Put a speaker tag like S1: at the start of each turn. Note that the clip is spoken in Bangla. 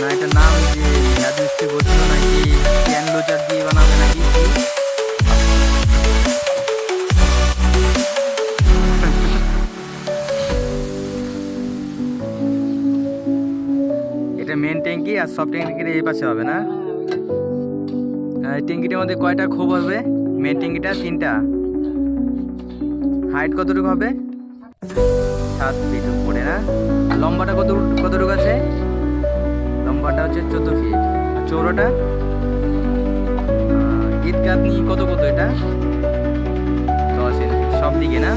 S1: না, এটা নাম যে জাদু বলছিল নাকি ক্যান লোচার দিয়ে বানাবে নাকি? এটা মেন ট্যাঙ্কি আর সব ট্যাঙ্কির এই পাশে হবে না? ট্যাঙ্কিটার মধ্যে কয়টা খুব হবে? মেন ট্যাঙ্কিটা তিনটা। হাইট কতটুকু হবে? সাত ফিট উপরে না? লম্বাটা কত কতটুকু আছে? লম্বাটা হচ্ছে চোদ্দ ফিট আর চৌড়াটা গীত গাঁথনি কত কত এটা? দশ সব দিকে না?